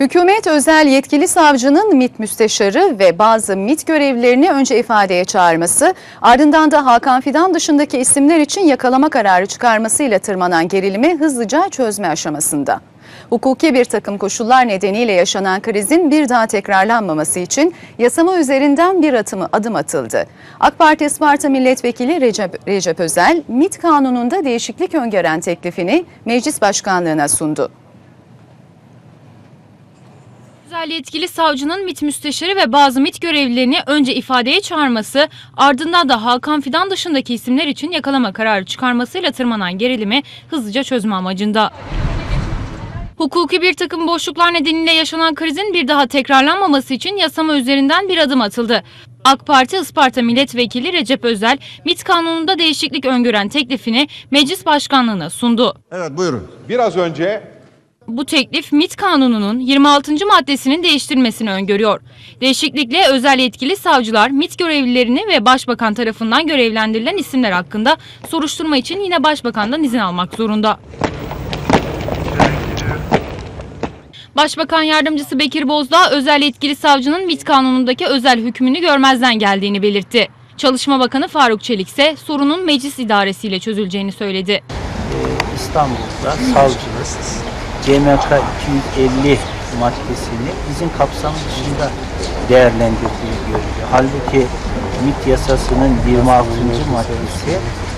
Hükümet özel yetkili savcının MİT müsteşarı ve bazı MİT görevlilerini önce ifadeye çağırması, ardından da Hakan Fidan dışındaki isimler için yakalama kararı çıkarmasıyla tırmanan gerilimi hızlıca çözme aşamasında. Hukuki bir takım koşullar nedeniyle yaşanan krizin bir daha tekrarlanmaması için yasama üzerinden bir atımı adım atıldı. AK Parti Isparta Milletvekili Recep, Recep Özel, MİT kanununda değişiklik öngören teklifini meclis başkanlığına sundu. Özel yetkili savcının MİT müsteşarı ve bazı MİT görevlilerini önce ifadeye çağırması, ardından da Hakan Fidan dışındaki isimler için yakalama kararı çıkarmasıyla tırmanan gerilimi hızlıca çözme amacında. Hukuki bir takım boşluklar nedeniyle yaşanan krizin bir daha tekrarlanmaması için yasama üzerinden bir adım atıldı. AK Parti Isparta Milletvekili Recep Özel, MİT kanununda değişiklik öngören teklifini meclis başkanlığına sundu. Evet buyurun. Biraz önce Bu teklif MİT kanununun 26. maddesinin değiştirilmesini öngörüyor. Değişiklikle özel yetkili savcılar MİT görevlilerini ve başbakan tarafından görevlendirilen isimler hakkında soruşturma için yine başbakandan izin almak zorunda. Başbakan yardımcısı Bekir Bozdağ özel yetkili savcının MİT kanunundaki özel hükmünü görmezden geldiğini belirtti. Çalışma Bakanı Faruk Çelik ise sorunun meclis idaresiyle çözüleceğini söyledi. İstanbul'da savcılık CMK 250 maddesini izin kapsamı dışında değerlendirdiği görülüyor. Halbuki MİT yasasının 26. maddesi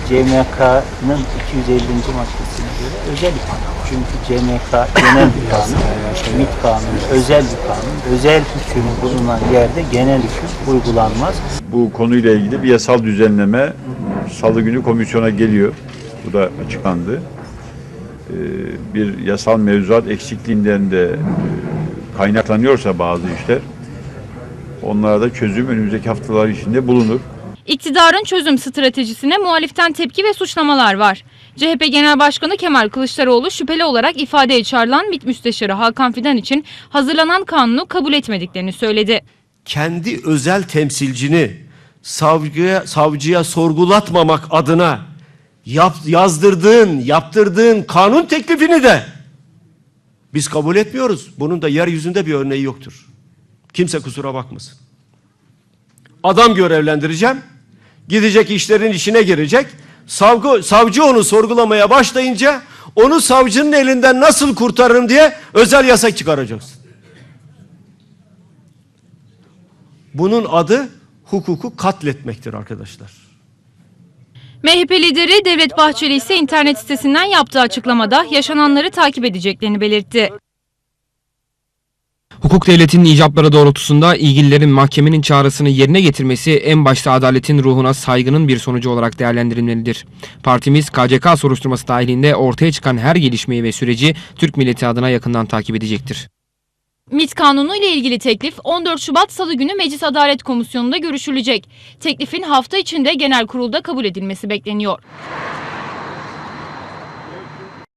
CMK'nın 250. maddesine göre özel bir kanun. Çünkü CMK genel bir kanun, MİT kanunu özel bir kanun. Özel hüküm bulunan yerde genel hüküm uygulanmaz. Bu konuyla ilgili bir yasal düzenleme salı günü komisyona geliyor. Bu da açıklandı. Ee, Bir yasal mevzuat eksikliğinden de e, kaynaklanıyorsa bazı işler onlara da çözüm önümüzdeki haftalar içinde bulunur. İktidarın çözüm stratejisine muhaliften tepki ve suçlamalar var. CHP Genel Başkanı Kemal Kılıçdaroğlu şüpheli olarak ifadeye çağrılan MİT Müsteşarı Hakan Fidan için hazırlanan kanunu kabul etmediklerini söyledi. kendi özel temsilcini savcıya, savcıya sorgulatmamak adına yap, yazdırdığın, yaptırdığın kanun teklifini de biz kabul etmiyoruz. Bunun da yeryüzünde bir örneği yoktur. Kimse kusura bakmasın. Adam görevlendireceğim. Gidecek işlerin işine girecek. Savcı, savcı onu sorgulamaya başlayınca onu savcının elinden nasıl kurtarırım diye özel yasak çıkaracaksın. Bunun adı hukuku katletmektir arkadaşlar. MHP lideri Devlet Bahçeli ise internet sitesinden yaptığı açıklamada yaşananları takip edeceklerini belirtti. Hukuk devletinin icapları doğrultusunda ilgililerin mahkemenin çağrısını yerine getirmesi en başta adaletin ruhuna saygının bir sonucu olarak değerlendirilmelidir. Partimiz KCK soruşturması dahilinde ortaya çıkan her gelişmeyi ve süreci Türk milleti adına yakından takip edecektir. MİT kanunu ile ilgili teklif 14 Şubat Salı günü Meclis Adalet Komisyonu'nda görüşülecek. Teklifin hafta içinde genel kurulda kabul edilmesi bekleniyor.